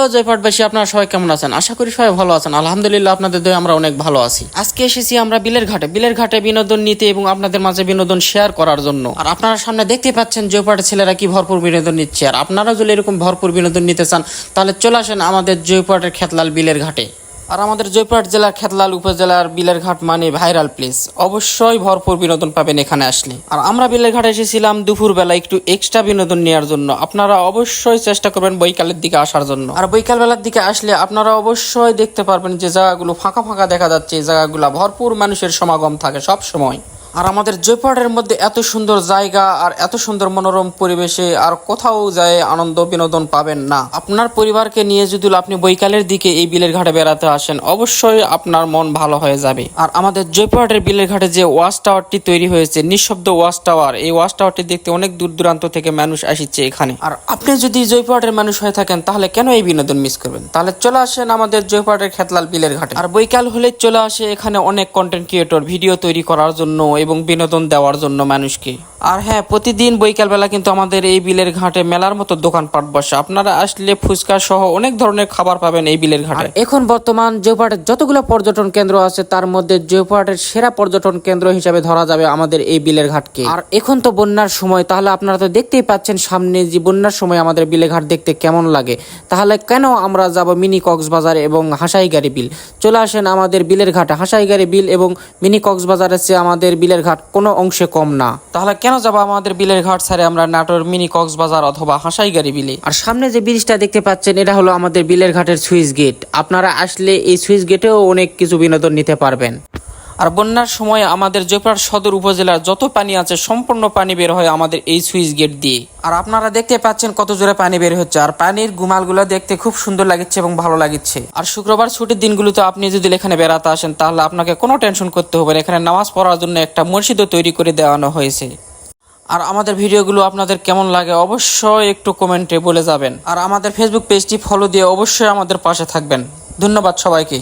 Hello জয়পাটবাসী আপনারা সবাই কেমন আছেন? আশা করি সবাই ভালো আছেন। আলহামদুলিল্লাহ, আপনাদের দয়ে, আমরা অনেক ভালো আছি। আজকে এসেছি আমরা বিলের ঘাটে। বিলের ঘাটে বিনোদন নিতে এবং আপনাদের মাঝে বিনোদন শেয়ার করার জন্য। আর আপনারা সামনে দেখতে পাচ্ছেন জয়পাটের ছেলেরা কি ভরপুর বিনোদন নিচ্ছে। আর আপনারা যদি এরকম ভরপুর বিনোদন নিতে চান, তাহলে চলে আসেন আমাদের জয়পাটের খেতলাল বিলের ঘাটে। আর আমাদের জয়পুরহাট জেলার খেতলাল উপজেলার বিলের ঘাট মানে ভাইরাল প্লেস অবশ্যই ভরপুর বিনোদন পাবেন এখানে আসলে। আর আমরা বিলের ঘাটে এসেছিলাম দুপুরবেলা একটু এক্সট্রা বিনোদন নেওয়ার জন্য। আপনারা অবশ্যই চেষ্টা করবেন বৈকালের দিকে আসার জন্য। আর বৈকাল বেলার দিকে আসলে আপনারা অবশ্যই দেখতে পারবেন যে জায়গাগুলো ফাঁকা ফাঁকা দেখা যাচ্ছে, এই জায়গাগুলো ভরপুর মানুষের সমাগম থাকে সব সময় আর আমাদের জয়পাটের মধ্যে এত সুন্দর জায়গা আর এত সুন্দর মনোরম পরিবেশে আর কোথাও যায় আনন্দ, বিনোদন পাবেন না। আপনার পরিবারকে নিয়ে যদি আপনি বৈকালের দিকে এই বিলের ঘাটে বেড়াতে আসেন, অবশ্যই আপনার মন ভালো হয়ে যাবে। আর আমাদের জয়পাটের বিলের ঘাটে যে ওয়াচ টাওয়ারটি তৈরি হয়েছে, নিঃশব্দ ওয়াশ টাওয়ার, এই ওয়াশ টাওয়ারটি দেখতে অনেক দূর দূরান্ত থেকে মানুষ আসছে এখানে। আর আপনি যদি জয়পাটের মানুষ হয়ে থাকেন, তাহলে কেন এই বিনোদন মিস করবেন? তাহলে চলে আসেন আমাদের জয়পাটের খেতলাল বিলের ঘাটে। আর বৈকাল হলে চলে আসে এখানে অনেক কন্টেন্ট ক্রিয়েটর ভিডিও তৈরি করার জন্য এবং বিনোদন দেওয়ার জন্য মানুষকে। আর হ্যাঁ প্রতিদিন বৈকালবেলা কিন্তু আমাদের এই বিলের ঘাটে মেলার মতো দোকানপাট বসে। আপনারা আসলে ফুচকা সহ অনেক ধরনের খাবার পাবেন এই বিলের ঘাটে। এখন বর্তমান জয়পাটের যতগুলো পর্যটন কেন্দ্র আছে তার মধ্যে জয়পাটের সেরা পর্যটন কেন্দ্র হিসাবে ধরা যাবে আমাদের এই বিলের ঘাটকে। আর এখন তো বন্যার সময় তাহলে আপনারা তো দেখতেই পাচ্ছেন সামনে যে বন্যার সময় আমাদের বিলের ঘাট দেখতে কেমন লাগে। তাহলে কেন আমরা যাব মিনি কক্সবাজার এবং হাসাইগাড়ি বিল? চলে আসেন আমাদের বিলের ঘাটে। হাসাইগাড়ি বিল এবং মিনি কক্সবাজারের চেয়ে আমাদের বিলের ঘাট কোনো অংশে কম না। তাহলে কেন যাব আমাদের বিলের ঘাট ছাড়ে আমরা নাটোর মিনি কক্সবাজার অথবা হাসাইগাড়ি বিলে? আর সামনে যে ব্রিজটা দেখতে পাচ্ছেন এটা হলো আমাদের বিলের ঘাটের সুইচ গেট। আপনারা আসলে এই সুইচ গেটেও অনেক কিছু বিনোদন নিতে পারবেন। আর বন্যার সময় আমাদের জয়পুরহাট সদর উপজেলার যত পানি আছে সম্পূর্ণ পানি বের হয় আমাদের এই সুইচ গেট দিয়ে। আর আপনারা দেখতে পাচ্ছেন কত জোরে পানি বের হচ্ছে। আর পানির গুমালগুলো দেখতে খুব সুন্দর লাগছে এবং ভালো লাগছে। আর শুক্রবার ছুটির দিনগুলোতে আপনি যদি এখানে বেড়াতে আসেন তাহলে আপনাকে কোনো টেনশন করতে হবে না। এখানে নামাজ পড়ার জন্য একটা মসজিদও তৈরি করে দেওয়ানো হয়েছে। আর আমাদের ভিডিওগুলো আপনাদের কেমন লাগে অবশ্যই একটু কমেন্টে বলে যাবেন। আর আমাদের ফেসবুক পেজটি ফলো দিয়ে অবশ্যই আমাদের পাশে থাকবেন। ধন্যবাদ সবাইকে।